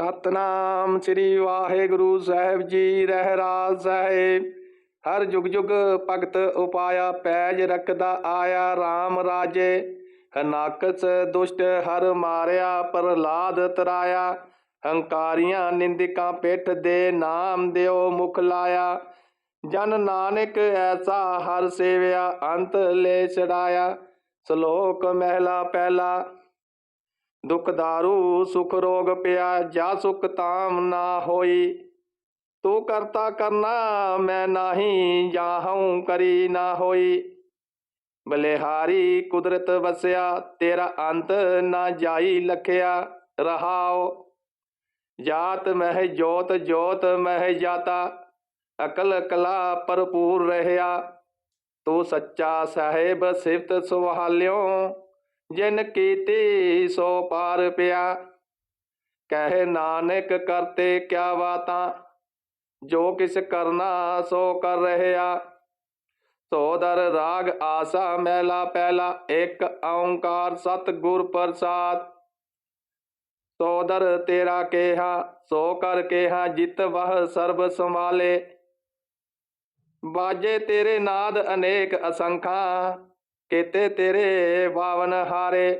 ਸਤਨਾਮ ਸ੍ਰੀ ਵਾਹਿਗੁਰੂ ਸਾਹਿਬ ਜੀ ਰਹਿਰਾਜ ਸਾਹਿਬ। ਹਰ ਜੁਗ ਜੁਗ ਭਗਤ ਉਪਾਇਆ ਪੈਜ ਰੱਖਦਾ ਆਇਆ RAM ਰਾਜੇ। ਹਨਾਕਸ ਦੁਸ਼ਟ ਹਰ ਮਾਰਿਆ, ਪ੍ਰਹਲਾਦ ਤਰਾਇਆ। ਹੰਕਾਰੀਆਂ ਨਿੰਦਿਕਾਂ ਪਿੱਠ ਦੇ ਨਾਮ ਦਿਓ ਮੁਖ ਲਾਇਆ। ਜਨ ਨਾਨਕ ਐਸਾ ਹਰ ਸੇਵਿਆ, ਅੰਤ ਲੈ ਛੜਾਇਆ ਸ਼ਲੋਕ ਮਹਿਲਾ ਪਹਿਲਾ ਦੁਖ ਦਾਰੂ, ਸੁਖ ਰੋਗ ਪਿਆ ਜਾ ਸੁਖ ਤਾਮ ਨਾ ਹੋਈ। ਤੂੰ ਕਰਤਾ ਕਰਨਾ, ਮੈਂ ਨਾਹੀ ਜਾਹਉ ਕਰੀ ਨਾ ਹੋਈ। ਬਲਿਹਾਰੀ ਕੁਦਰਤ ਵਸਿਆ, ਤੇਰਾ ਅੰਤ ਨਾ ਜਾਈ ਲਖਿਆ ਰਹਾਓ ਜਾਤ ਮਹਿ ਜੋਤ ਜੋਤ ਮਹਿ ਜਾਤਾ, ਅਕਲ ਕਲਾ ਭਰਪੂਰ ਰਹਿਆ। ਤੂੰ ਸੱਚਾ ਸਾਹਿਬ ਸਿਫਤ ਸੁਹਾਲਿਓ। ਜਿਨ ਕੀਤੀ ਸੋ ਪਾਰ ਪਿਆ। ਕਹਿ ਨਾਨਕ ਕਰਤੇ ਕਿਆ ਬਾਤਾਂ, ਜੋ ਕਿਸ ਕਰਨਾ ਸੋ ਕਰ ਰਹਿਆ। ਸੋ ਰਾਗ ਆਸਾ ਮਹਿਲਾ ਪਹਿਲਾ ਇੱਕ ਓੰਕਾਰ ਸਤ ਗੁਰ ਪ੍ਰਸਾਦ। ਸੋ ਤੇਰਾ ਕੇਹਾ, ਸੋ ਕਰ ਕੇਹਾ, ਜਿਤ ਵਹ ਸਰਬ ਸੰਭਾਲੇ। ਬਾਜੇ ਤੇਰੇ ਨਾਦ ਅਨੇਕ ਅਸੰਖਾਂ। ਕੇਤੇ ਤੇਰੇ ਬਾਵਨ ਹਾਰੇ,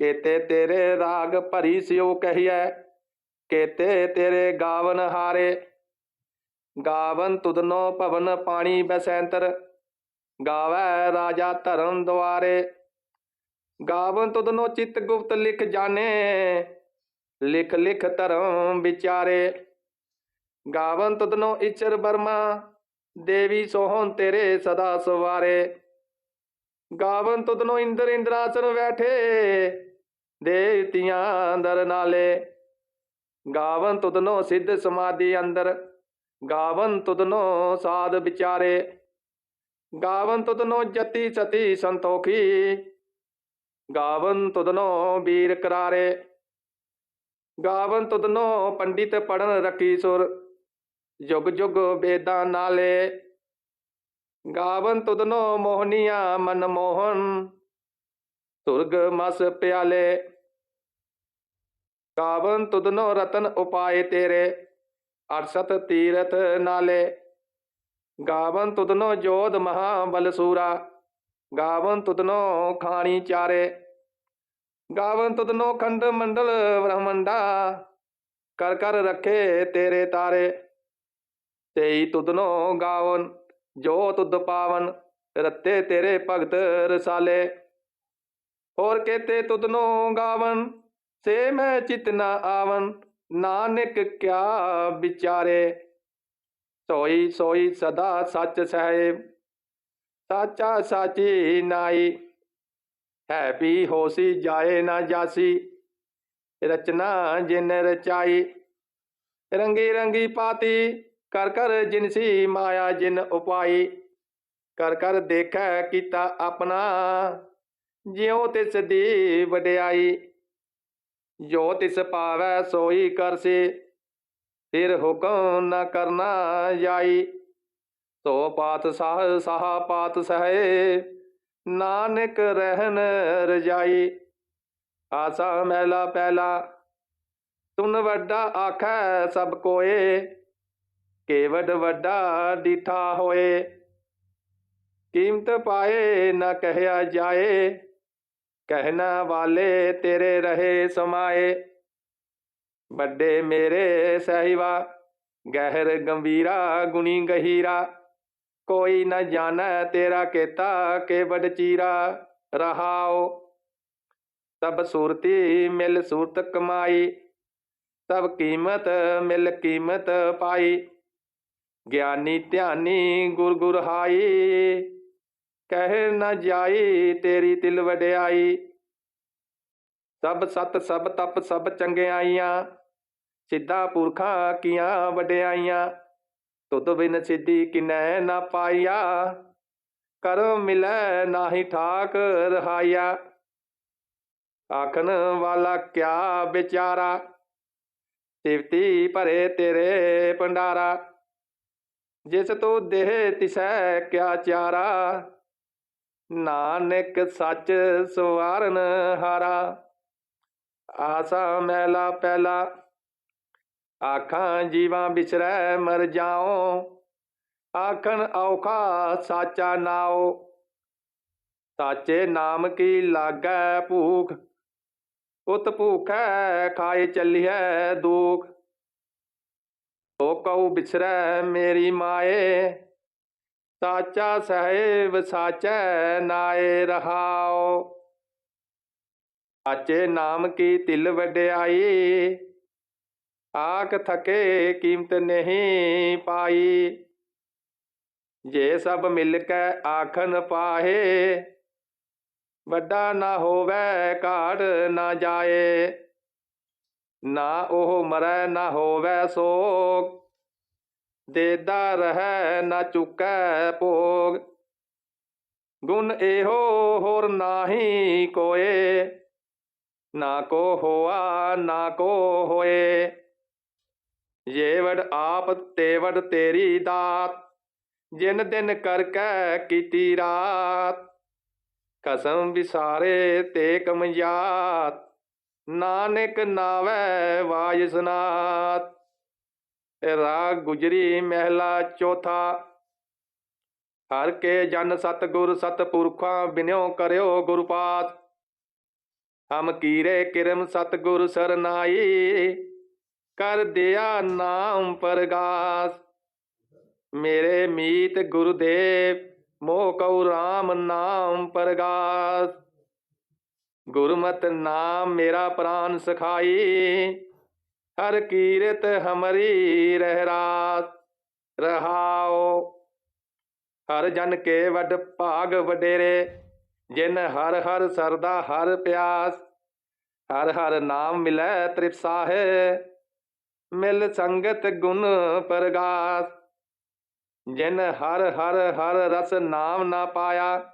ਕੇਤੇ ਤੇਰੇ ਰਾਗ ਭਰੀ ਸਿਓ ਕਹੀਐ, ਕੇਤੇ ਤੇਰੇ ਗਾਵਨ ਹਾਰੇ। ਗਾਵਨ ਤੁਦਨੋ ਭਵਨ ਪਾਣੀ ਬਸੈਂਤਰ, ਗਾਵੈ ਰਾਜਾ ਧਰਮ ਦੁਆਰੇ। ਗਾਵਨ ਤੁਦਨੋ ਚਿਤ ਗੁਪਤ ਲਿਖ ਜਾਣੇ, ਲਿਖ ਲਿਖ ਧਰਮ ਵਿਚਾਰੇ। ਗਾਵਨ ਤੁਦਨੋ ਇਚਰ ਬਰਮਾ, ਦੇਵੀ ਸੋਹਣ ਤੇਰੇ ਸਦਾ ਸਵਾਰੇ। ਗਾਵਨ ਤੁਧਨੋ ਇੰਦਰ ਇੰਦਰਾਸਨ ਬੈਠੇ ਦੇਵਤੀਆਂ ਦਰ ਨਾਲੇ। ਗਾਵਨ ਤੁਧਨੋ ਸਿੱਧ ਸਮਾਧੀ ਅੰਦਰ, ਗਾਵਨ ਤੁਧਨੋ ਸਾਧ ਵਿਚਾਰੇ। ਗਾਵਨ ਤੁਧਨੋ ਜਤੀ ਸਤੀ ਸੰਤੋਖੀ, ਗਾਵਨ ਤੁਧਨੋ ਵੀਰ ਕਰਾਰੇ। ਗਾਵਨ ਤੁਧਨੋ ਪੰਡਿਤ ਪੜਨ ਰਕੀ ਸੁਰ, ਜੁਗ ਜੁਗ ਵੇਦਾਂ ਨਾਲੇ। ਗਾਵਨ ਤੁਦਨੋ ਮੋਹਨੀਆਂ ਮਨ ਮੋਹਨ। ਸੁਰਗ ਮਸ ਪਿਆਲੇ। ਗਾਵਨ ਤੁਦਨੋ ਰਤਨ ਉਪਾਏ ਤੇਰੇ, ਅਰਸਤ ਤੀਰਥ ਨਾਲੇ। ਗਾਵਨ ਤੁਦਨੋ ਜੋਧ ਮਹਾ ਬਲਸੂਰਾ ਗਾਵਨ ਤੁਦਨੋ ਖਾਣੀ ਚਾਰੇ। ਗਾਵਨ ਤੁਦਨੋ ਖੰਡ ਮੰਡਲ ਬ੍ਰਹਮੰਡਾ, ਕਰ ਕਰ ਰੱਖੇ ਤੇਰੇ ਤਾਰੇ। ਤੇਈ ਤੁਦਨੋ ਗਾਵਨ। ਜੋ ਤੁਧ ਪਾਵਨ, ਰੱਤੇ ਤੇਰੇ ਭਗਤ ਰਸਾਲੇ। ਹੋਰ ਕੇਤੇ ਤੁਧਨੋ ਗਾਵਨ, ਸੇ ਮੈਂ ਚਿਤ ਨਾ ਆਵਨ, ਨਾਨਕ ਕਿਆ ਵਿਚਾਰੇ। ਸੋਈ ਸੋਈ ਸਦਾ ਸੱਚ ਸਹਿਬ, ਸਾਚਾ ਸਾਚੀ ਨਾਈ। ਹੈ ਵੀ ਹੋਸੀ ਜਾਏ ਨਾ ਜਾਸੀ, ਰਚਨਾ ਜਿਨ ਰਚਾਈ। ਰੰਗੀ ਰੰਗੀ ਪਾਤੀ ਕਰ ਕਰ ਜਿਨਸੀ ਮਾਇਆ, ਜਿਨ ਉਪਾਈ, ਕਰ ਕਰ ਦੇਖੈ ਕੀਤਾ ਆਪਣਾ। ਜਿਉ ਤਿਸ ਦੀ ਵਡਿਆਈ, ਜੋ ਤਿਸ ਪਾਵੈ ਸੋਈ ਕਰਸੀ ਫਿਰ ਹੁਕਮ ਨ ਕਰਨਾ ਜਾਈ ਸੋ ਪਾਤ ਸਾਹ ਸਾਹ ਪਾਤ ਸਹੇ, ਨਾਨਕ ਰਹਿਨ ਰਜਾਈ। ਆਸਾ ਮਹਿਲਾ ਪਹਿਲਾ, ਤੁਨ ਵੱਡਾ ਆਖੈ ਸਭ ਕੋਏ। ਕੇਵਡ ਵੱਡਾ ਡਿਠਾ ਹੋਏ। ਕੀਮਤ ਪਾਏ ਨਾ ਕਹਿਆ ਜਾਏ। ਕਹਿਣਾ ਵਾਲੇ ਤੇਰੇ ਰਹੇ ਸਮਾਏ। ਵੱਡੇ ਮੇਰੇ ਸਹਿਵਾ, ਗਹਿਰ ਗੰਭੀਰਾ, ਗੁਣੀ ਗਹੀਰਾ। ਕੋਈ ਨਾ ਜਾਣੈ ਤੇਰਾ ਕੀਤਾ ਕੇਵਡ ਚੀਰਾ ਰਹਾਓ ਸਭ ਸੂਰਤੀ ਮਿਲ ਸੂਰਤ ਕਮਾਈ। ਸਭ ਕੀਮਤ ਮਿਲ ਕੀਮਤ ਪਾਈ। ਗਿਆਨੀ ਧਿਆਨੀ ਗੁਰ ਗੁਰ ਹਾਈ ਕਹਿ ਨ ਜਾਈ ਤੇਰੀ ਤਿਲ ਵਡਿਆਈ। ਸਭ ਸਤ ਸਭ ਤਪ ਸਭ ਚੰਗਿਆਈਆਂ, ਸਿੱਧਾ ਪੁਰਖਾਂ ਕੀਆਂ ਵਡਿਆਈਆਂ। ਤੁਧ ਬਿਨ ਸਿੱਧੀ ਕਿਨੈ ਨਾ ਪਾਈਆ ਕਰਮ ਮਿਲੈ ਨਾਹੀ ਠਾਕ ਰਹਾਇਆ। ਆਖਣ ਵਾਲਾ ਕਿਆ ਵਿਚਾਰਾ ਸਿਵਤੀ ਭਰੇ ਤੇਰੇ ਭੰਡਾਰਾ। ਜਿਸ ਤੂੰ ਦੇਹ ਤਿਸੈ ਕਿਆ ਚਾਰਾ। ਨਾਨਕ ਸੱਚ ਸਵਾਰਨ ਹਾਰਾ। ਆਸਾ ਮਹਿਲਾ ਪਹਿਲਾ ਆਖਾਂ ਜੀਵਾਂ ਬਿਸਰੈ ਮਰ ਜਾਓ ਆਖਣ ਔਖਾ ਸਾਚਾ ਨਾਉ। ਸਾਚੇ ਨਾਮ ਕੀ ਲਾਗੈ ਭੂਖ। ਉਤ ਭੂਖੈ ਖਾਏ ਚੱਲੀਐ ਦੁਖ। ਤੋ ਕਉ ਬਿਸਰੈ ਮੇਰੀ ਮਾਏ, ਸਾਚਾ ਸਹਿਬ ਸਾਚੈ ਨਾਏ ਰਹਾਓ ਸਾਚੇ ਨਾਮ ਕੀ ਤਿਲ ਵਡਿਆਈ, ਆਖ ਥਕੇ ਕੀਮਤ ਨਹੀਂ ਪਾਈ। ਜੇ ਸਭ ਮਿਲ ਕੇ ਆਖਨ ਪਾਹੇ, ਵੱਡਾ ਨਾ ਹੋਵੇ ਘਾੜ ਨਾ ਜਾਏ। ਨਾ ਉਹ ਮਰੈ ਨਾ ਹੋਵੇ ਸੋਗ, ਦੇਦਾ ਰਹੈ ਨਾ ਚੁਕੈ ਭੋਗ। ਗੁਣ ਇਹੋ ਹੋਰ ਨਾਹੀ ਕੋਏ, ਨਾ ਕੋ ਹੋਆ, ਨਾ ਕੋ ਹੋਏ। ਜੇ ਆਪ ਤੇਵੜ ਤੇਰੀ ਦਾਤ, ਜਿਨ ਦਿਨ ਕਰ ਕੈ ਕੀਤੀ ਰਾਤ। ਕਸਮ ਵਿਸਾਰੇ ਤੇ ਕਮਜਾਤ ਨਾਨਕ ਨਾਵੈ ਵਾਜਸਨਾਤ ਰਾਗ ਗੁਜਰੀ ਮਹਿਲਾ ਚੌਥਾ। ਹਰ ਕੇ ਜਨ ਸਤਗੁਰ ਸਤਪੁਰਖਾਂ ਬਿਨਿਓ ਕਰਿਓ ਗੁਰਪਾਤ। ਹਮ ਕੀਰੇ ਕਿਰਮ ਸਤਗੁਰ ਸਰਨਾਈ ਕਰ ਦਿਆ ਨਾਮ ਪਰਗਾਸ। ਮੇਰੇ ਮੀਤ ਗੁਰਦੇਵ, ਮੋਹ ਕਉ RAM ਨਾਮ ਪਰਗਾਸ। ਗੁਰਮਤਿ ਨਾਮ ਮੇਰਾ ਪ੍ਰਾਨ ਸਖਾਈ, ਹਰ ਕੀਰਤ ਹਮਰੀ ਰਹਿ ਰਾਤ ਰਹਾਓ ਹਰ ਜਨ ਕੇ ਵਡ ਭਾਗ ਵਡੇਰੇ, ਜਿਨ ਹਰ ਹਰ ਸਰਦਾ ਹਰ ਪਿਆਸ। ਹਰ ਹਰ ਨਾਮ ਮਿਲੈ ਤ੍ਰਿਪਸਾਹ ਮਿਲ ਸੰਗਤ ਗੁਣ ਪ੍ਰਗਾਸ। ਜਿਨ ਹਰ ਹਰ ਹਰ ਰਸ ਨਾਮ ਨਾ ਪਾਇਆ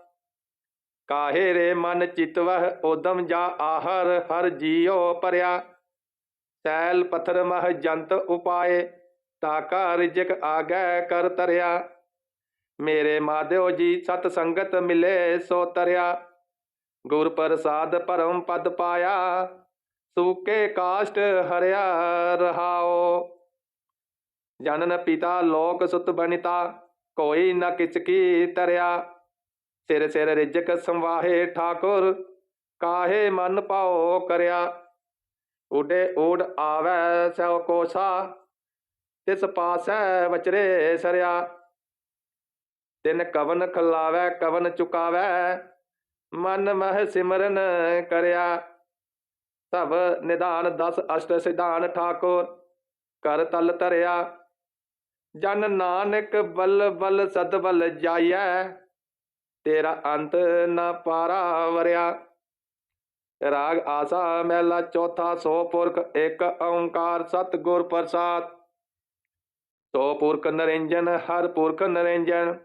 ਕਾਹੇ ਰੇ ਮਨ ਚਿਤਵਹ ਉਦਮ ਜਾ ਆਹਰ, ਹਰ ਜੀਉ ਪਰਿਆ। ਸੈਲ ਪਥਰ ਮਹ ਜੰਤ ਉਪਾਏ ਤਾਕਾ ਰਿਜਕ ਆਗੈ ਕਰ ਤਰਿਆ। ਮੇਰੇ ਮਾਧਿਓ ਜੀ ਸਤ ਸੰਗਤ ਮਿਲੇ ਸੋ ਤਰਿਆ। ਗੁਰ ਪ੍ਰਸਾਦ ਪਰਮ ਪਦ ਪਾਇਆ, ਸੂਕੇ ਕਾਸ਼ਟ ਹਰਿਆ ਰਹਾਓ। ਜਨਨ ਪਿਤਾ ਲੋਕ ਸੁਤ ਬਨਿਤਾ, ਕੋਈ ਨ ਕਿਚ ਕੀ ਤਰਿਆ। ਸਿਰ ਸਿਰ ਰਿਜਕ ਸੰਵਾਹੇ ਠਾਕੁਰ, ਕਾਹੇ ਮਨ ਪਾਓ ਕਰਿਆ? ਉਡੇ ਓਡ ਆਵੈ ਸੋ ਕੋਸਾ, ਤਿਸ ਪਾਸੈ ਵਚਰੇ ਸਰਿਆ। ਤਿਨ ਕਵਨ ਖਲਾਵੈ, ਕਵਨ ਚੁਕਾਵੈ, ਮਨ ਮਹ ਸਿਮਰਨ ਕਰਿਆ। ਸਭ ਨਿਧਾਨ 10 ਅਸ਼ਟ ਸਿਧਾਨ ਠਾਕੁਰ ਕਰ ਤਲ ਧਰਿਆ। ਜਨ ਨਾਨਕ ਬਲ ਬਲ ਸਦ ਬਲ ਜਾਈਐ ਤੇਰਾ ਅੰਤ ਨਾ ਪਾਰਾ ਵਰਿਆ। ਰਾਗ ਆਸਾ ਮਹਿਲਾ ਚੌਥਾ ਸੋ ਪੁਰਖ ਇੱਕ ਓੰਕਾਰ ਸਤਗੁਰ ਪ੍ਰਸਾਦ। ਸੋ ਪੁਰਖ ਨਰਿੰਜਨ, ਹਰ ਪੁਰਖ ਨਰਿੰਜਨ,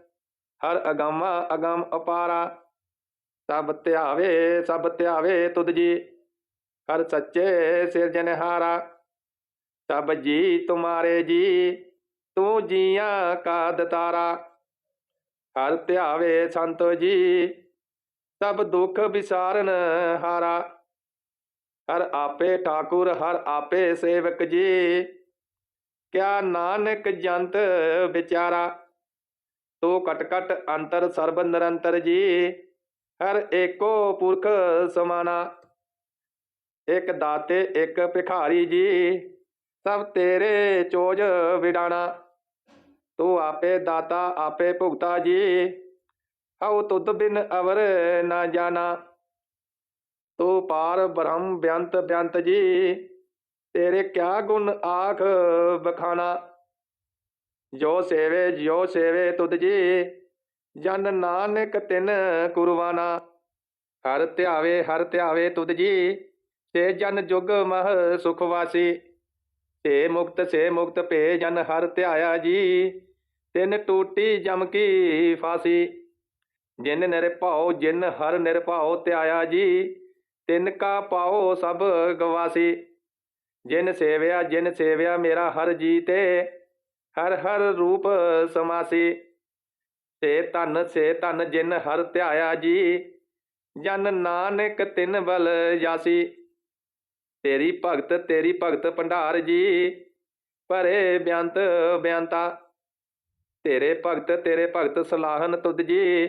ਹਰ ਅਗਮਾ ਅਗਮ ਅਪਾਰਾ। ਸਭ ਧਿਆਵੇ ਸਭ ਧਿਆਵੇ ਤੁਧ ਜੀ, ਹਰ ਸੱਚੇ ਸਿਰਜਨਹਾਰਾ ਸਭ ਜੀ ਤੁਮਾਰੇ ਜੀ, ਤੂੰ ਜੀਆਂ ਕਾ ਦਤਾਰਾ। ਹਰ ਧਿਆਵੇ ਸੰਤੋ ਜੀ, ਸਭ ਦੁੱਖ ਵਿਸਾਰਨ ਹਾਰਾ। ਹਰ ਆਪੇ ਠਾਕੁਰ, ਹਰ ਆਪੇ ਸੇਵਕ ਜੀ, ਕਿਆ ਨਾਨਕ ਜੰਤ ਵਿਚਾਰਾ। ਤੋ ਕਟ ਕਟ ਅੰਤਰ ਸਰਬ ਨਿਰੰਤਰ ਜੀ, ਹਰ ਏਕੋ ਪੁਰਖ ਸਮਾਨਾ। ਇੱਕ ਦਾਤੇ, ਇੱਕ ਭਿਖਾਰੀ ਜੀ, ਸਭ ਤੇਰੇ ਚੋਜ ਵਿਡਾਣਾ। ਤੂੰ ਆਪੇ ਦਾਤਾ, ਆਪੇ ਭੁਗਤਾ ਜੀ। ਹਉ ਤੁਧ ਬਿਨ ਅਵਰ ਨਾ ਜਾਣਾ। ਤੂੰ ਪਾਰ ਬ੍ਰਹਮ ਬਿਆੰਤ ਬਿਆੰਤ ਜੀ। ਤੇਰੇ ਕਿਆ ਗੁਣ ਆਖ ਬਖਾਣਾ ਜੋ ਸੇਵੇ, ਜਿਉ ਸੇਵੇ ਤੁਧ ਜੀ। ਜਨ ਨਾਨਕ ਤਿਨ ਕੁਰਬਾਨਾ। ਹਰ ਧਿਆਵੇ ਹਰ ਧਿਆਵੇ ਤੁਧ ਜੀ। ਤੇ ਜਨ ਜੁਗ ਮਹ ਸੁਖ ਵਾਸੀ। ਸੇ ਮੁਕਤ ਸੇ ਮੁਕਤ ਭੇ ਜਨ ਹਰ ਧਿਆਇਆ ਜੀ। ਤਿਨ ਟੂਟੀ ਜਮ ਕੀ ਫਾਸੀ। ਜਿਨ ਨਿਰਭਉ ਜਿਨ ਹਰ ਨਿਰਭਉ ਧਿਆਇਆ ਜੀ, ਤਿਨ ਕਾ ਪਾਓ ਸਭ ਗਵਾਸੀ। ਜਿਨ ਸੇਵਿਆ ਜਿਨ ਸੇਵਿਆ ਮੇਰਾ ਹਰ ਜੀ ਤੇ ਹਰ ਹਰ ਰੂਪ ਸਮਾਸੀ। ਸੇ ਧਨ ਸੇ ਧਨ ਜਿਨ ਹਰ ਧਿਆਇਆ ਜੀ, ਜਨ ਨਾਨਕ ਤਿਨ ਬਲ ਜਾਸੀ ਤੇਰੀ ਭਗਤ ਤੇਰੀ ਭਗਤ ਭੰਡਾਰ ਜੀ, ਭਰੇ ਬਿਆੰਤ ਬਿਆੰਤਾ। ਤੇਰੇ ਭਗਤ ਤੇਰੇ ਭਗਤ ਸਲਾਹਨ ਤੁਧ ਜੀ।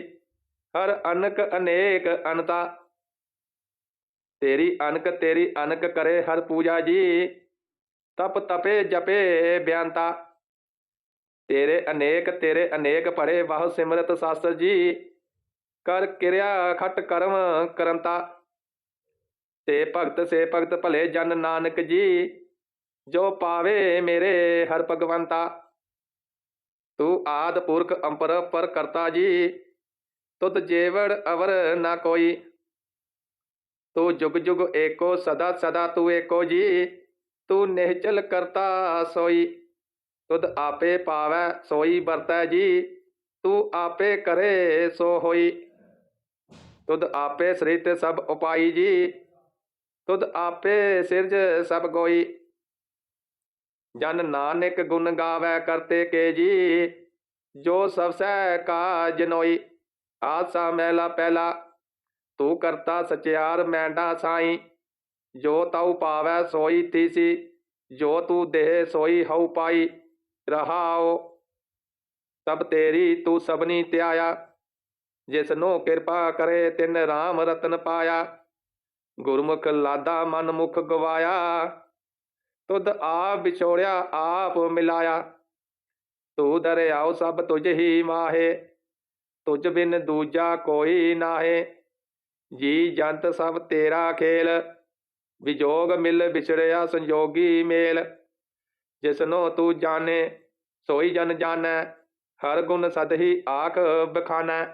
ਹਰ ਅਨਕ ਅਨੇਕ ਅਨਤਾ। ਤੇਰੀ ਅਨਕ ਤੇਰੀ ਅਨਕ ਕਰੇ ਹਰ ਪੂਜਾ ਜੀ। ਤਪ ਤਪੇ, ਜਪੇ ਬਿਆੰਤਾ। ਤੇਰੇ ਅਨੇਕ ਤੇਰੇ ਅਨੇਕ ਭਰੇ ਬਹੁ ਸਿਮਰਤ ਸਾਸਤਰ ਜੀ। ਕਰ ਕਿਰਿਆ ਖਟ ਕਰਮ ਕਰੰਤਾ। ਤੇ ਭਗਤ, ਸੇ ਭਗਤ ਭਲੇ ਜਨ ਨਾਨਕ ਜੀ। ਜੋ ਪਾਵੇ ਮੇਰੇ ਹਰ ਭਗਵੰਤਾ। ਤੂੰ ਆਦ ਪੁਰਖ ਅੰਪਰ ਪਰ ਕਰਤਾ ਜੀ ਤੁਧ ਜੇਵੜ ਅਵਰ ਨਾ ਕੋਈ ਤੂੰ ਜੁਗ ਜੁਗ ਏਕੋ ਸਦਾ ਸਦਾ ਤੂੰ ਏਕੋ ਜੀ ਤੂੰ ਨਿਹਚਲ ਕਰਤਾ ਸੋਈ ਤੁਧ ਆਪੇ ਪਾਵੈ ਸੋਈ ਵਰਤੈ ਜੀ ਤੂੰ ਆਪੇ ਕਰੇ ਸੋ ਹੋਈ ਤੁਧ ਆਪੇ ਸ੍ਰਿਤ ਸਭ ਉਪਾਈ ਜੀ ਤੁਧ ਆਪੇ ਸਿਰਜ ਸਭ ਕੋਈ ਜਨ ਨਾਨਕ ਗੁਣ ਗਾਵੈ ਕਰਤੇ ਕੇ ਜੀ, ਜੋ ਸਭ ਸਹਿ ਕਾ ਜਨੋਈ ਆਸਾ ਮਹਿਲਾ ਪਹਿਲਾ, ਤੂੰ ਕਰਤਾ ਸਚਿਆਰ ਮੈਂਡਾ ਸਾਈ। ਜੋ ਤਉ ਪਾਵੈ ਸੋਈ ਤੀਸੀ, ਜੋ ਤੂੰ ਦੇਹ ਸੋਈ ਹਉ ਪਾਈ। ਰਹਾਓ ਸਭ ਤੇਰੀ ਤੂੰ ਸਭਨੀ ਧਿਆਇਆ। ਜਿਸ ਨੂੰ ਕਿਰਪਾ ਕਰੇ ਤਿਨ ਰਾਮ ਰਤਨ ਪਾਇਆ। ਗੁਰਮੁਖ ਲਾਦਾ ਮਨ ਮੁਖ ਗਵਾਇਆ। ਤੁਧ ਆਪ ਵਿਛੋੜਿਆ, ਆਪ ਮਿਲਾਇਆ। ਤੂੰ ਦਰਿਆਉ ਸਭ ਤੁਝ ਹੀ ਮਾਹੇ, ਤੁਝ ਬਿਨ ਦੂਜਾ ਕੋਈ ਨਾਹੇ। ਜੀ ਜੰਤ ਸਭ ਤੇਰਾ ਖੇਲ, ਵਿਜੋਗ ਮਿਲ ਵਿਛੜਿਆ ਸੰਜੋਗੀ ਮੇਲ। ਜਿਸਨੋ ਤੂੰ ਜਾਣੇ, ਸੋਈ ਜਨ ਜਾਣੈ, ਹਰ ਗੁਣ ਸਦ ਹੀ ਆਖ ਬਖਾਨੈ।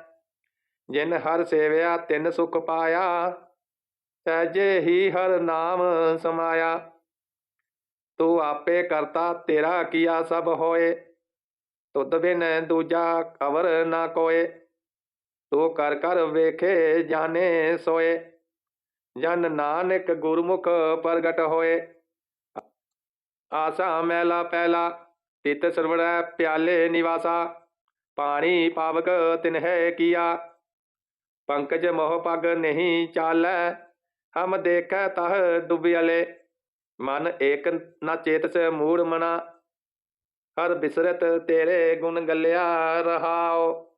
ਜਿਨ ਹਰ ਸੇਵਿਆ ਤਿਨ ਸੁਖ ਪਾਇਆ, ਸਹਿਜੇ ਹੀ ਹਰ ਨਾਮ ਸਮਾਇਆ। ਤੂੰ ਆਪੇ ਕਰਤਾ ਤੇਰਾ ਕੀਆ ਸਭ ਹੋਏ ਤੁਧ ਬਿਨ ਦੂਜਾ ਕਵਰ ਨਾ ਕੋਏ ਤੂੰ ਕਰ ਕਰ ਵੇਖੇ ਜਾਣੇ ਸੋਏ ਜਨ ਨਾਨਕ ਗੁਰਮੁਖ ਪ੍ਰਗਟ ਹੋਏ ਆਸਾ ਮੈਲਾ ਪਹਿਲਾ ਤਿਤ ਸਰਵੜੈ ਪਿਆਲੇ ਨਿਵਾਸਾ ਪਾਣੀ ਪਾਵਕ ਤਿਨਹਿ ਕੀਆ ਪੰਕਜ ਮੋਹ ਪਗ ਨਹੀਂ ਚਾਲੈ ਹਮ ਦੇਖੈ ਤਹ ਡੁੱਬਿਆਲੇ ਮਨ ਏਕ ਨਾ ਚੇਤਸ ਮੂੜ ਮਨਾ, ਹਰ ਬਿਸਰਤ ਤੇਰੇ ਗੁਣ ਗੱਲਿਆ ਰਹਾਓ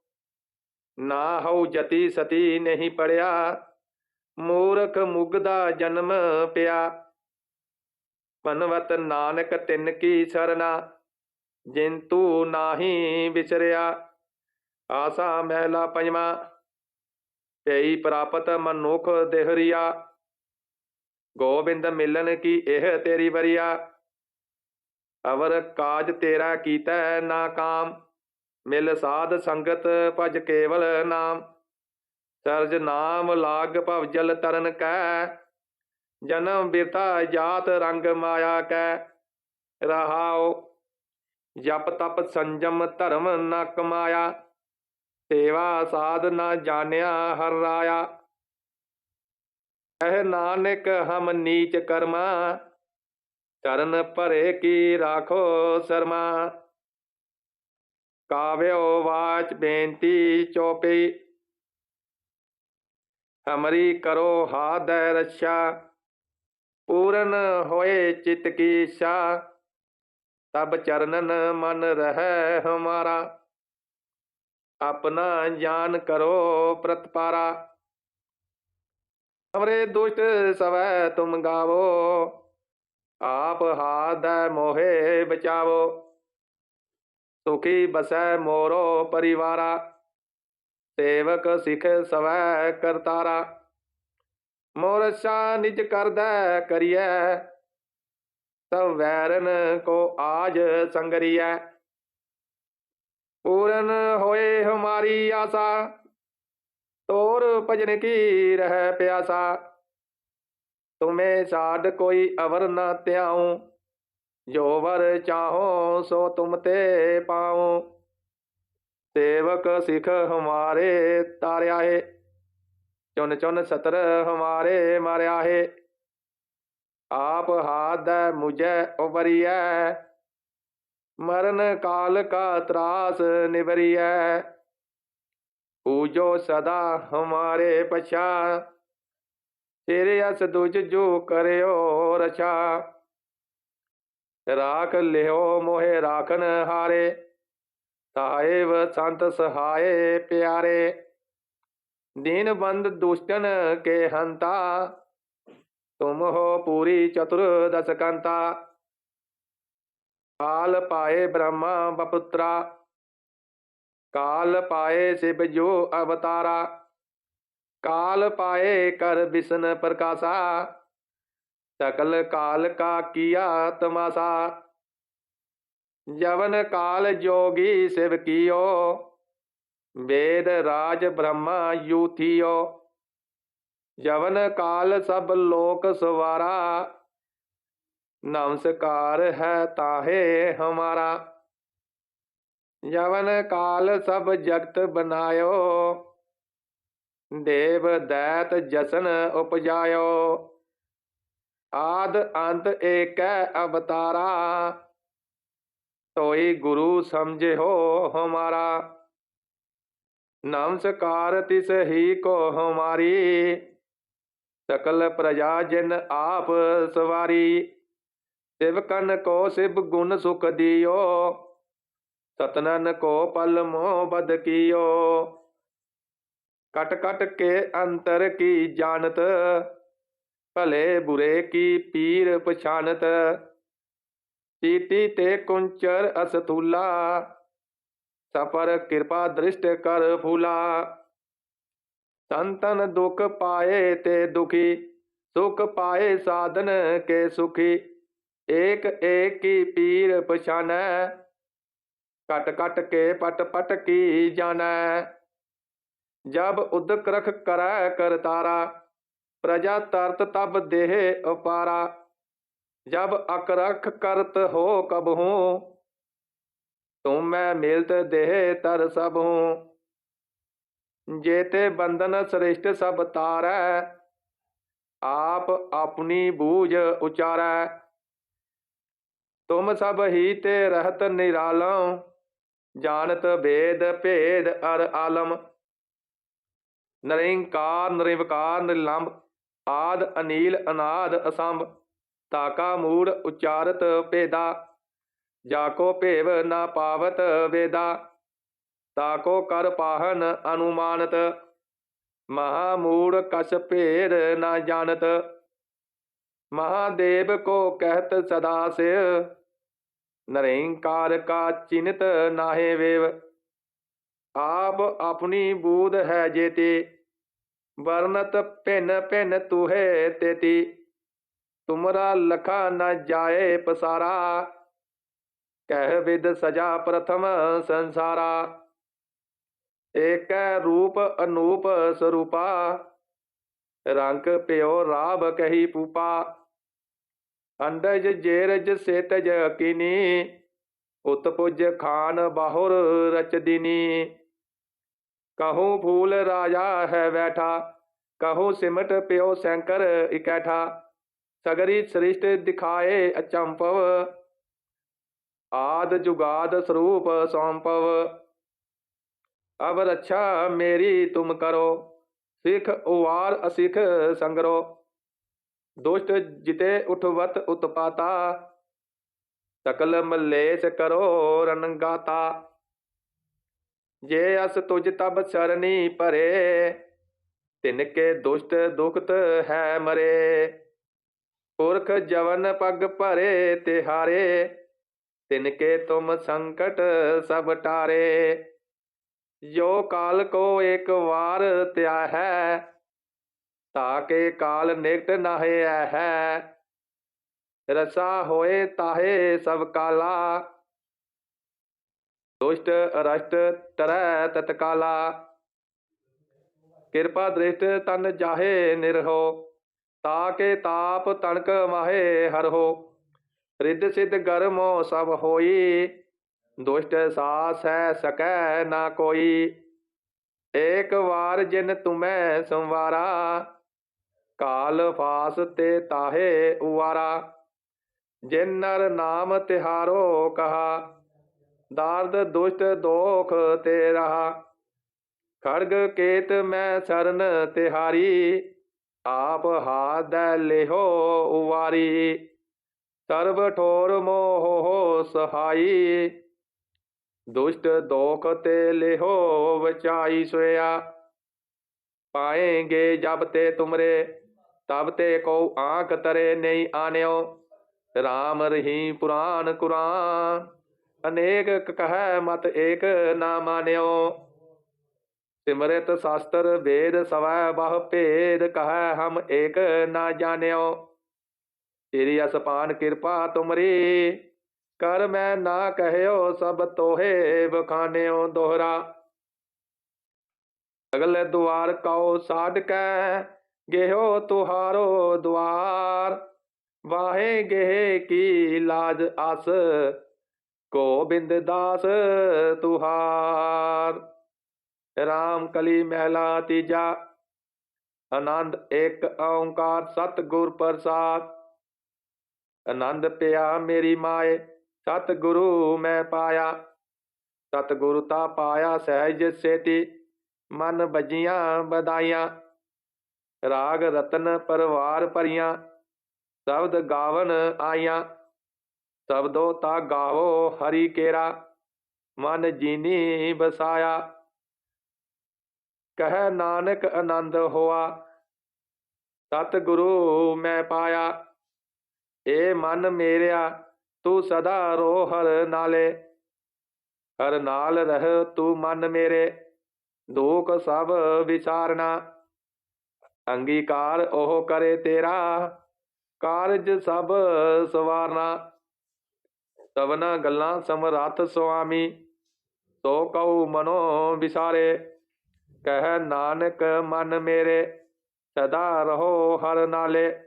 ਨਾ ਹਉ ਜਤੀ ਸਤੀ ਨਹੀਂ ਪੜਿਆ, ਮੂਰਖ ਮੁਗ ਦਾ ਜਨਮ ਪਿਆ। ਪਨਵਤ ਨਾਨਕ ਤਿਨ ਕੀ ਸਰਨਾ, ਜਿੰਤੂ ਨਾਹੀ ਵਿਚਰਿਆ ਆਸਾ ਮਹਿਲਾ ਪੰਜਵਾ ਪਈ ਪ੍ਰਾਪਤ ਮਨੁਖ ਦੇਹਰੀਆ। ਗੋਬਿੰਦ ਮਿਲਨ ਕੀ ਇਹ ਤੇਰੀ ਵਰਿਆ? ਅਵਰ ਕਾਜ ਤੇਰਾ ਕੀਤਾ ਨਾ ਕਾਮ ਮਿਲ ਸਾਧ ਸੰਗਤ ਭਜ ਕੇਵਲ ਨਾਮ। ਸਰਜ ਨਾਮ ਲਾਗ ਭਵ ਜਲ ਤਰਨ ਕੈ, ਜਨਮ ਬਿਰਥਾ ਜਾਤ ਰੰਗ ਮਾਇਆ ਕੈ। ਰਹਾਓ ਜਪ ਤਪ ਸੰਜਮ ਧਰਮ ਨਾ ਕਮਾਇਆ ਸੇਵਾ ਸਾਧ ਨਾ ਜਾਣਿਆ ਹਰ ਰਾਇਆ। ਇਹ ਨਾਨਕ, ਹਮ ਨੀਚ ਕਰਮਾ, ਚਰਨ ਭਰੇ ਕੀ ਰਾਖੋ ਸਰਮਾ। ਕਾਵਿਓ ਵਾਚ ਬੇਨਤੀ ਚੋਪਈ ਹਮਰੀ ਕਰੋ ਹਾਦੈ ਰੱਛਾ, ਪੂਰਨ ਹੋਏ ਚਿਤ ਕੀ ਇੱਛਾ ਤਬ ਚਰਨਨ ਮਨ ਰਹਿ ਹਮਾਰਾ। ਆਪਣਾ ਜਾਨ ਕਰੋ ਪ੍ਰਤਪਾਰਾ। ਹਮਰੇ ਦੁਸ਼ਟ ਸਵੈ ਤੁਮ ਗਾਵੋ, ਆਪ ਹਾਦੈ ਮੋਹਿ ਬਚਾਵੋ। ਸੁਖੀ ਬਸੈ ਮੋਰੋ ਪਰਿਵਾਰਾ, ਸੇਵਕ ਸਿਖ ਸਵੈ ਕਰਤਾਰਾ। ਮੋਰ ਸ਼ਾ ਨਿਜ ਕਰਦਾ ਕਰੀਐ, ਸਭ ਵੈਰਨ ਕੋ ਆਜ ਸੰਗਰੀਐ। ਪੂਰਨ ਹੋਏ ਹਮਾਰੀ ਆਸਾ ਤੋਰ ਭਜਨ ਕੀ ਰਹਿ ਪਿਆਸਾ? ਤੁਮੇ ਸਾਡ ਕੋਈ ਅਵਰ ਨਾ ਧਿਆਉ, ਜੋ ਵਰ ਚਾਹੋ ਸੋ ਤੁਮ ਤੇ ਪਾਉ। ਸੇਵਕ ਸਿਖ ਹਮਾਰੇ ਤਾਰਿਆ ਹੈ ਚੁਨ ਚੁਨ ਸਤਰ ਹਮਾਰੇ ਮਾਰਿਆ ਹੈ ਆਪ ਹਾਥ ਮੁਝੇ ਉਬਰੀਐ ਮਰਨ ਕਾਲ ਕਾ ਤਰਾਸ ਨਿਵਰੀਐ। ਪੂਜੋ ਸਦਾ ਹਮਾਰੇ ਪਛਾ। ਤੇਰੇ ਅਸ ਦੁਜ ਜੋ ਕਰਿਓ ਰਛਾ। ਰਾਖ ਲਿਓ ਮੋਹਿ ਰਾਖਨ ਹਾਰੇ। ਸਾਹਿਬ ਸੰਤ ਸਹਾਏ ਪਿਆਰੇ। ਦੀਨ ਬੰਦ ਦੁਸ਼ਟਨ ਕੇ ਹੰਤਾ। ਤੁਮ ਹੋ ਪੂਰੀ ਚਤੁਰ ਦਸ ਕੰਤਾ ਕਾਲ ਪਾਏ ਬ੍ਰਹਮਾ ਬਪੁੱਤਰਾ। ਕਾਲ ਪਾਏ ਸਿਵ ਜੋ ਅਵਤਾਰਾ ਕਾਲ ਪਾਏ ਕਰ ਬਿਸ਼ਨ ਪ੍ਰਕਾਸ਼ਾ ਸਕਲ ਕਾਲ ਕਾ ਕੀਆ ਤਮਾਸਾ ਜਵਨ ਕਾਲ ਜੋਗੀ ਸਿਵ ਕੀਓ ਵੇਦ ਰਾਜ ਬ੍ਰਹਮਾ ਯੂਥੀਓ ਜਵਨ ਕਾਲ ਸਭ ਲੋਕ ਸਵਾਰਾ ਨਮਸਕਾਰ ਹੈ ਤਾਹੇ ਹਮਾਰਾ ਯਵਨ ਕਾਲ ਸਭ ਜਗਤ ਬਨਾਇਓ ਦੇਵ ਦੈਤ ਜਸਨ ਉਪਜਾਇਓ। ਆਦ ਅੰਤ ਏਕੈ ਅਵਤਾਰਾ ਤੋਈ ਗੁਰੂ ਸਮਝਿਓ ਹਮਾਰਾ। ਨਮਸਕਾਰ ਤਿਸ ਹੀ ਕੋ ਹਮਾਰੀ, ਸਕਲ ਪ੍ਰਜਾ ਜਿਨ ਆਪ ਸਵਾਰੀ। ਸ਼ਿਵ ਸਿਵਕਨ ਕੋ ਸਿਵ ਗੁਣ ਸੁਖ ਦਿਓ। ਸਤਨਨ ਕੋ ਪਲ ਮੋਹ ਬਦ ਕੀਓ ਕਟ ਕਟ ਕੇ ਅੰਤਰ ਕੀ ਜਾਣਤ ਭਲੇ ਬੁਰੇ ਕੀ ਪੀਰ ਪਛਾਨਤ ਚੀਟੀ ਤੇ ਕੁੰਚਰ ਅਸਤੂਲਾ ਸਪਰ ਕਿਰਪਾ ਦ੍ਰਿਸ਼ਟ ਕਰ ਫੂਲਾ ਸੰਤਨ ਦੁਖ ਪਾਏ ਤੇ ਦੁਖੀ ਸੁਖ ਪਾਏ ਸਾਧਨ ਕੇ ਸੁਖੀ ਏਕ ਏਕ ਕੀ ਪੀਰ ਪਛਾਨੈ ਘਟ ਕਟ ਕੇ ਪਟ ਪਟ ਕੀ ਜਾਣੈ? ਜਬ ਉਦਕ ਰਖ ਕਰੈ ਕਰਤਾਰਾ, ਪ੍ਰਜਾ ਤਰਤ ਤਬ ਦੇਹ ਉਪਾਰਾ। ਜਬ ਅਕਰਖ ਕਰਤ ਹੋ ਕਬਹੂ ਤੁਮ ਮੈਂ ਮਿਲਤ ਦੇਹ ਤਰ ਸਭ ਹੂੰ। ਜੇਤੇ ਬੰਧਨ ਸ੍ਰਿਸ਼ਟ ਸਭ ਤਾਰੈ, ਆਪ ਆਪਣੀ ਬੂਝ ਉਚਾਰੈ। ਤੁਮ ਸਭ ਹੀ ਤੇ ਰਹਤ ਨਿਰਾਲਮ ਜਾਣਤ ਭੇਦ ਭੇਦ ਅਰ ਆਲਮ। ਨਰਿੰਕਾਰ ਨਿਰਵਕਾਰ ਨਿਰਲੰਭ ਆਦ ਅਨੀਲ ਅਨਾਦ ਅਸੰਭ ਤਾਕਾ ਮੂੜ ਉਚਾਰਤ ਭੇਦਾ ਜਾਕੋ ਭੇਵ ਨਾ ਪਾਵਤ ਵੇਦਾ ਤਾਕੋ ਕਰ ਪਾਹਨ ਅਨੁਮਾਨਤ, ਮਹਾ ਮੂੜ ਕਸ ਭੇਦ ਨਾ ਜਾਣਤ। ਮਹਾਦੇਵ ਕੋ ਕਹਿਤ ਸਦਾ ਸਿ ਨਰਿੰਕਾਰ ਕਾ ਚਿਨਤ ਨਾਹੇ ਵੇਵ, ਆਪ ਆਪਣੀ ਬੂਧ ਹੈ ਜੇਤੀ, ਵਰਨਤ ਭਿੰਨ ਭਿੰਨ ਤੁਹੇ ਤੇਤੀ, ਤੁਮਰਾ ਲਖਾ ਨ ਜਾਏ ਪਸਾਰਾ, ਕਹਿ ਵਿਦ ਸਜਾ ਪ੍ਰਥਮ ਸੰਸਾਰਾ, ਏਕ ਰੂਪ ਅਨੂਪ ਸਰੂਪਾ, ਰੰਗ ਪਿਓ ਰਾਵ ਕਹੀ ਪੂਪਾ। ਅੰਡਜ ਜੇਰਜ ਸੇਤਜ ਕੀਨੀ ਉਤਪੁਜ ਖਾਨ ਬਾਹੁਰ ਰਚਦਿਨੀ ਕਹੂੰ ਫੂਲ ਰਾਜਾ ਹੈ ਬੈਠਾ ਕਹੂੰ ਸਿਮਟ ਪਿਓ ਸੈਂਕਰ ਇਕੈਠਾ। ਸਗਰੀ ਸ੍ਰਿਸ਼ਟ ਦਿਖਾਏ ਅਚੰਪਵ ਆਦ ਜੁਗਾਦ ਸਰੂਪ ਸੰਪਵ। ਅਬ ਰੱਛਾ ਮੇਰੀ ਤੁਮ ਕਰੋ, ਸਿੱਖ ਉਵਾਰ ਅਸਿਖ ਸੰਗਰੋ। ਦੁਸ਼ਟ ਜਿਤੇ ਉਠਵਤ ਉਤਪਾਤਾ, ਸਕਲ ਮਲੇਸ ਕਰੋ ਰਨੰਗਾਤਾ ਜੇ ਅਸ ਤੁਜ ਤਬ ਸਰਨੀ ਭਰੇ, ਤਿਨ ਕੇ ਦੁਸ਼ਟ ਦੁਖਤ ਹੈ ਮਰੇ। ਪੁਰਖ ਜਵਨ ਪਗ ਭਰੇ ਤਿਹਾਰੇ, ਤਿਨ ਕੇ ਤੁਮ ਸੰਕਟ ਸਭ ਟਾਰੇ। ਜੋ ਕਾਲ ਕੋ ਇੱਕ ਵਾਰ ਤਿਆ ਹੈ ਤਾਕੇ ਕਾਲ ਨਿਕਟ ਨਾਹੇ ਹੈ ਰਸਾ ਹੋਏ ਤਾਹੇ ਸਭ ਕਾਲਾ। ਦੁਸ਼ਟ ਅਰਸ਼ਟ ਤਰੈ ਤਤਕਾਲਾ। ਕਿਰਪਾ ਦ੍ਰਿਸ਼ਟ ਤਨ ਜਾਹੇ ਨਿਰਹੋ ਤਾਕੇ ਤਾਪ ਤਣਕ ਮਾਹੇ ਹਰਹੋ। ਰਿੱਧ ਸਿੱਧ ਗਰਮੋ ਸਭ ਹੋਈ, ਦੁਸ਼ਟ ਸਾਸ ਹੈ ਸਕੈ ਨਾ ਕੋਈ। ਏਕ ਵਾਰ ਜਿਨ ਤੁਮੈ ਸੰਵਾਰਾ ਕਾਲ ਫਾਸ ਤੇ ਤਾਹੇ ਉਵਾਰਾ ਜਿਨ ਨਰ ਨਾਮ ਤਿਹਾਰੋ ਕਹਾ, ਦਾਰਦ ਦੁਸ਼ਟ ਦੋਖ ਤੇ ਰਹਾ। ਖੜਗ ਕੇਤ ਮੈਂ ਸਰਨ ਤਿਹਾਰੀ, ਆਪ ਹਾਥ ਲਿਹੋ ਉਵਾਰੀ। ਸਰਬ ਠੋਰ ਮੋਹ ਸਹਾਈ, ਦੁਸ਼ਟ ਦੋਖ ਤੇ ਲਿਹੋ ਵਚਾਈ ਸੋਇਆ। ਪਾਏਂਗੇ ਜਬ ਤੇ ਤੁਮਰੇ ਤਬ ਤੇ ਕੋ ਆਂਖ ਤਰੇ ਨਹੀਂ ਆਨਿਓ RAM ਰਹੀ ਪੁਰਾਨ ਕੁਰਾਨ। ਅਨੇਕ ਕਹੈ ਮਤ ਏਕ ਨਾ ਮਾਨਿਓ ਸਿਮਰਿਤ ਸ਼ਾਸਤਰ ਵੇਦ ਸਵੈ ਬਹੁ ਭੇਦ ਕਹੈ ਹਮ ਏਕ ਨਾ ਜਾਣਿਓ। ਤੇਰੀ ਅਸਪਾਨ ਕਿਰਪਾ ਤੁਮਰੀ, ਕਰ ਮੈਂ ਨਾ ਕਹਿਓ ਸਭ ਤੋਹੇ ਬਖਾਨਿਓ ਦੋਹਰਾ। ਅਗਲੇ ਦੁਆਰ ਕਉ ਸਾਧ ਕੈ ਗੇਹੋ ਤੁਹਾਰੋ ਦੁਆਰ, ਵਾਹੇ ਗਏ ਕੀ ਲਾਜ ਅਸ ਗੋਬਿੰਦ ਦਾਸ ਤੁਹਾਰ। ਰਾਮ ਕਲੀ ਮਹਿਲਾ ਤੀਜਾ, ਆਨੰਦ ਇੱਕ ਓੰਕਾਰ ਸਤਿਗੁਰ ਪ੍ਰਸਾਦ। ਆਨੰਦ ਪਿਆ ਮੇਰੀ ਮਾਏ, ਸਤਿਗੁਰੂ ਮੈਂ ਪਾਇਆ। ਸਤ ਗੁਰੂ ਪਾਇਆ ਸਹਿਜ ਸੇਤੀ, ਮਨ ਬਜੀਆਂ ਬਦਾਈਆਂ ਰਾਗ ਰਤਨ ਪਰਵਾਰ ਭਰੀਆਂ, ਸ਼ਬਦ ਗਾਵਨ ਆਈਆਂ। ਸ਼ਬਦੋ ਤਾ ਗਾਵੋ ਹਰੀ ਕੇਰਾ, ਮਨ ਜੀਨੀ ਬਸਾਇਆ ਕਹਿ ਨਾਨਕ ਆਨੰਦ ਹੋਆ ਸਤ ਗੁਰੂ ਮੈਂ ਪਾਇਆ। ਏ ਮਨ ਮੇਰਿਆ, ਤੂੰ ਸਦਾ ਰੋ ਹਰ ਨਾਲੇ। ਹਰ ਨਾਲ ਰਹਿ ਤੂੰ ਮਨ ਮੇਰੇ, ਦੁਖ ਸਭ ਵਿਚਾਰਨਾ ਅੰਗੀਕਾਰ ਉਹ ਕਰੇ ਤੇਰਾ। ਕਾਰਜ ਸਭ ਸਵਾਰਨਾ। ਤਵਨਾ ਗੱਲਾਂ ਸਮਰੱਥ ਸੁਆਮੀ। ਸੋ ਕਉ ਮਨੋ ਵਿਸਾਰੇ। ਕਹਿ ਨਾਨਕ ਮਨ ਮੇਰੇ, ਸਦਾ ਰਹੋ ਹਰ ਨਾਲੇ।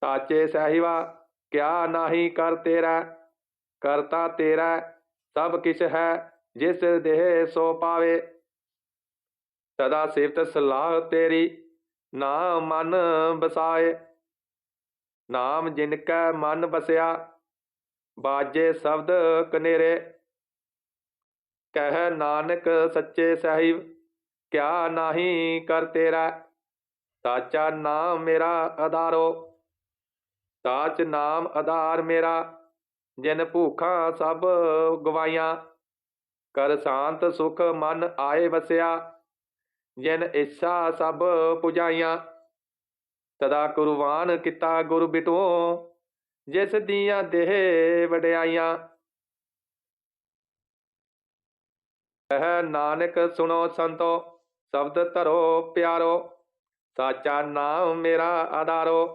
ਸਾਚੇ ਸਹਿਵਾ ਕਿਆ ਨਾਹੀ ਕਰ ਤੇਰਾ। ਕਰਤਾ ਤੇਰਾ ਸਭ ਕਿਛ ਹੈ, ਜਿਸ ਦੇਹ ਸੋ ਪਾਵੇ। ਸਦਾ ਸਿਫਤ ਸਲਾਹ ਤੇਰੀ ਨਾ ਮਨ ਬਸਾਏ ਨਾਮ ਜਿਨ ਕੈ ਮਨ ਬਸਿਆ ਬਾਜੇ ਸ਼ਬਦ ਕਨੇਰੇ। ਕਹਿ ਨਾਨਕ ਸੱਚੇ ਸਾਹਿਬ, ਕਿਆ ਨਾਹੀ ਕਰ ਤੇਰਾ। ਸਾਚਾ ਨਾਮ ਮੇਰਾ ਆਧਾਰੋ ਸਾਚ ਨਾਮ ਆਧਾਰ ਮੇਰਾ, ਜਿਨ ਭੂਖਾਂ ਸਭ ਗਵਾਈਆਂ। ਕਰ ਸ਼ਾਂਤ ਸੁਖ ਮਨ ਆਏ ਵਸਿਆ। ਜਿਨ ਇੱਛਾ ਸਭ ਪੁਜਾਈਆਂ। ਤਦਾ ਕੁਰਬਾਨ ਕੀਤਾ ਗੁਰ ਬਿਟੋ, ਜਿਸ ਦੀਆਂ ਦੇਹ ਵਡਿਆਈਆਂ। ਕਹਿ ਨਾਨਕ ਸੁਣੋ ਸੰਤੋ, ਸ਼ਬਦ ਧਰੋ ਪਿਆਰੋ, ਸਾਚਾ ਨਾਮ ਮੇਰਾ ਆਧਾਰੋ।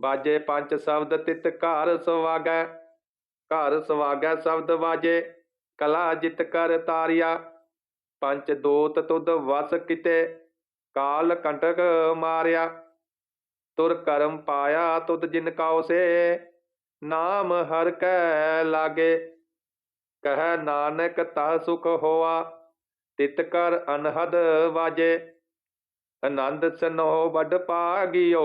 ਬਾਜੇ ਪੰਜ ਸ਼ਬਦ ਤਿਤ ਘਰ ਸੁਵਾਗੈ ਘਰ ਸੁਵਾਗੈ ਸ਼ਬਦ ਬਾਜੇ, ਕਲਾ ਜਿਤ ਕਰ ਤਾਰਿਆ। ਪੰਚ ਦੋਤ ਤੁਧ ਵਸ ਕਿਤੇ ਕਾਲ ਕੰਟਕ ਮਾਰਿਆ। ਤੁਰ ਕਰਮ ਪਾਇਆ ਤੁਧ ਜਿਨ ਕਾਉ ਸੇ, ਨਾਮ ਹਰ ਕੈ ਲਾਗੇ। ਕਹਿ ਨਾਨਕ ਤਾ ਸੁਖ ਹੋਆ, ਤਿਤ ਕਰ ਅਨਹਦ ਵਾਜੇ। ਆਨੰਦ ਸਨੋ ਵੱਡ ਪਾਗਿਓ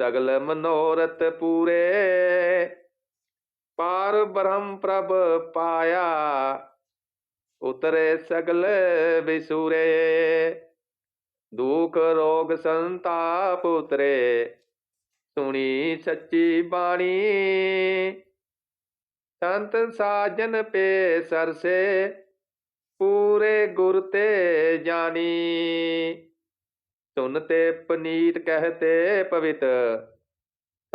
ਸਗਲ ਮਨੋਰਥ ਪੂਰੇ। ਪਾਰ ਬ੍ਰਹਮ ਪ੍ਰਭ ਪਾਇਆ ਉਤਰੇ ਸਗਲ ਵਿਸੂਰੇ। ਦੁਖ ਰੋਗ ਸੰਤਾਪ ਉਤਰੇ। ਸੁਣੀ ਸੱਚੀ ਬਾਣੀ। ਸੰਤ ਸਾਜਨ ਪੇ ਸਰਸੇ ਪੂਰੇ ਗੁਰ ਤੇ ਜਾਣੀ। ਸੁਨ ਤੇ ਪਨੀਤ ਕਹਤੇ ਪਵਿੱਤ।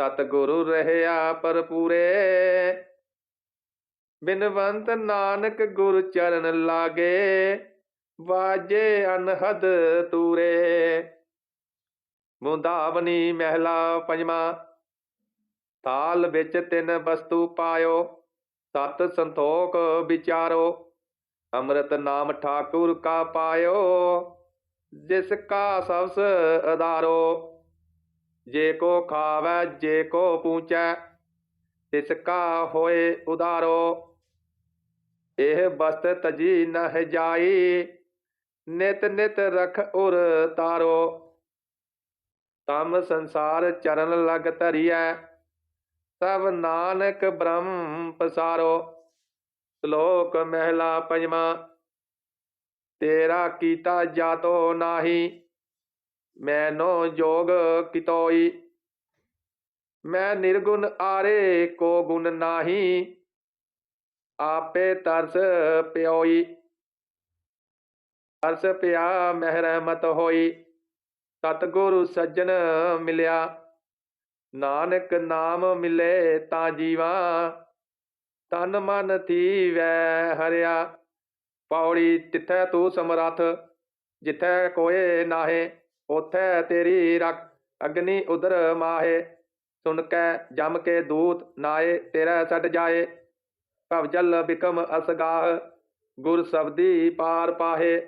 ਸਤ ਗੁਰੂ ਰਹਿਆ ਪਰ ਪੂਰੇ ਬਿਨਵੰਤ ਨਾਨਕ ਗੁਰ ਚਰਨ ਲਾਗੇ, ਵਾਜੇ ਅਨਹਦ ਤੂਰੇ। ਮੁੰਦਾਵਨੀ ਮਹਿਲਾ ਪੰਜਵਾਂ, ਤਾਲ ਵਿੱਚ ਤਿੰਨ ਵਸਤੂ ਪਾਇਓ, ਸਤ ਸੰਤੋਖ ਵਿਚਾਰੋ, ਅੰਮ੍ਰਿਤ ਨਾਮ ਠਾਕੁਰ ਕਾ ਪਾਇਓ, ਜਿਸ ਕਾ ਸਬਸ ਅਦਾਰੋ ਜੇ ਕੋ ਖਾਵੈ, ਜੇ ਕੋ ਪੂਚੈ ਤਿਸ ਕਾ ਹੋਏ ਉਦਾਰੋ ਇਹ ਬਸਤ ਤਜੀ ਨਹ ਜਾਈ, ਨਿਤ ਨਿਤ ਰਖ ਉਰ ਤਾਰੋ। ਤਮ ਸੰਸਾਰ ਚਰਨ ਲਗ ਧਰੀਐ, ਸਭ ਨਾਨਕ ਬ੍ਰਹਮ ਪਸਾਰੋ। ਸ਼ਲੋਕ ਮਹਿਲਾ ਪੰਜਵਾਂ, ਤੇਰਾ ਕੀਤਾ ਜਾਤੋ ਨਾਹੀ, ਮੈਨੋ ਜੋਗ ਕਿਤੋਈ। ਮੈਂ ਨਿਰਗੁਣ ਆਰੇ ਕੋ ਗੁਣ ਨਾਹੀ ਆਪੇ ਤਰਸ ਪਿਓਈ। ਤਰਸ ਪਿਆ ਮਹਿਰਮਤ ਹੋਈ। ਸਤਿਗੁਰੂ ਸੱਜਣ ਮਿਲਿਆ। ਨਾਨਕ ਨਾਮ ਮਿਲੇ ਤਾਂ ਜੀਵਾ। ਤਨ ਮਨ ਥੀ ਵੈ ਹਰਿਆ। ਪੌੜੀ ਤਿੱਥੈ ਤੂੰ ਸਮਰੱਥ। ਜਿੱਥੈ ਕੋਏ ਨਾਹੇ ਉਥੈ ਤੇਰੀ ਰਖ। ਅਗਨੀ ਉਦਰ ਮਾਹੇ। ਸੁਣ ਕੈ ਜਮ ਕੇ ਦੂਤ ਨਾਏ, ਤੇਰਾ ਛੱਡ ਜਾਏ। ਭਵ ਜਲ ਬਿਕਮ ਅਸਗਾਹ, ਗੁਰ ਸਬਦੀ ਪਾਰ ਪਾਹੇ,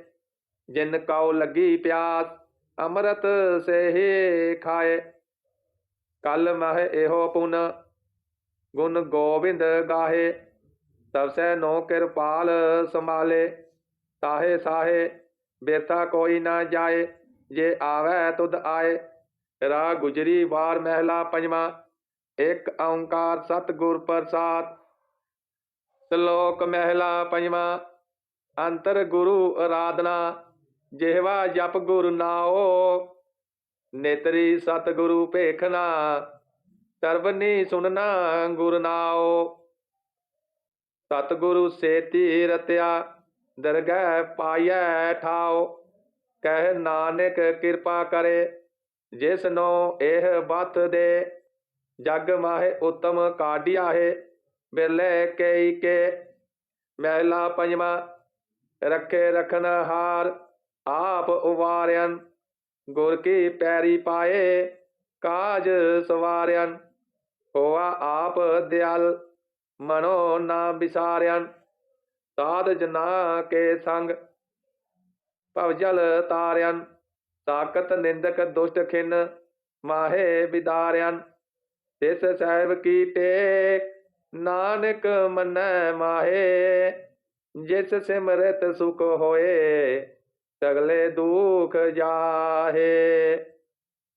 ਜਿਨ ਕਉ ਲੱਗੀ ਪਿਆਸ, ਅੰਮ੍ਰਿਤ ਸੇਹੀ ਖਾਏ। ਕਲ ਮਹਿ ਇਹੋ ਪੁਨ, ਗੁਣ ਗੋਬਿੰਦ ਗਾਹੇ। ਸਭਸੈ ਨੋ ਕਿਰਪਾਲ ਸੰਭਾਲੇ ਸਾਹੇ ਸਾਹੇ, ਬੇਰਥਾ ਕੋਈ ਨਾ ਜਾਏ, ਜੇ ਆਵੈ ਤੁਧ ਆਏ। ਰਾ ਗੁਜਰੀ ਵਾਰ ਮਹਿਲਾ ਪੰਜਵਾਂ, ਇੱਕ ਓੰਕਾਰ ਸਤਿਗੁਰ ਪ੍ਰਸਾਦ ਸ਼ਲੋਕ ਮਹਿਲਾ ਪੰਜਵਾਂ, ਅੰਤਰ ਗੁਰੂ ਆਰਾਧਨਾ ਜਿਹਵਾ ਜਪ ਗੁਰ ਨਾਓ ਨੇਤਰੀ ਸਤਿਗੁਰੂ ਭੇਖਣਾ ਸਰਬਨੀ ਸੁਨਣਾ ਗੁਰ ਨਾਓ ਸਤਿਗੁਰੂ ਸੇਤੀ ਰਤਿਆ ਦਰਗਹਿ ਪਾਈਐ ਠਾਓ ਕਹਿ ਨਾਨਕ ਕਿਰਪਾ ਕਰੇ, ਜਿਸ ਨੂੰ ਇਹ ਬਤ ਦੇ। ਜਗ ਮਾਹੇ ਉਤਮ ਕਾਢਿਆ ਹੈ ਬਿਰਲੇ ਕਈ ਕੇ ਮਹਿਲਾ ਪੰਜਵਾਂ, ਰੱਖੇ ਰਖਨ ਹਾਰ ਆਪ ਉਵਾਰਿਆਨ ਗੁਰ ਕੀ ਪੈਰੀ ਪਾਏ ਕਾਜ ਸਵਾਰਿਆਨ ਹੋਆ ਆਪ ਦਿਆਲ ਮਨੋ ਨਾ ਵਿਸਾਰਿਆਨ ਸਾਧ ਜਨਾ ਕੇ ਸੰਗ ਭਵ ਜਲ ਤਾਰਿਆਨ ਸਾਕਤ ਨਿੰਦਕ ਦੁਸ਼ਟ ਖਿਨ ਮਾਹੇ ਵਿਦਾਰਿਆਨ ਤਿਸ ਸਾਹਿਬ ਕੀ ਟੇਕ ਨਾਨਕ ਮੰਨੈ ਮਾਹੇ, ਜਿਸ ਸਿਮਰਤ ਸੁਖ ਹੋਏ ਸਗਲੇ ਦੁਖ ਜਾਹੇ।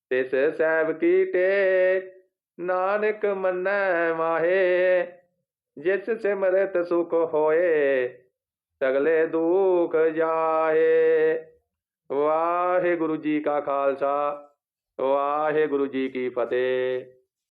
ਤਿਸ ਸਾਹਿਬ ਕੀ ਟੇਕ, ਨਾਨਕ ਮੰਨੈ ਮਾਹੇ, ਜਿਸ ਸਿਮਰਤ ਸੁਖ ਹੋਏ ਸਗਲੇ ਦੁਖ ਜਾਹੇ। ਵਾਹਿਗੁਰੂ ਜੀ ਕਾ ਖਾਲਸਾ, ਵਾਹਿਗੁਰੂ ਜੀ ਕੀ ਫਤਿਹ।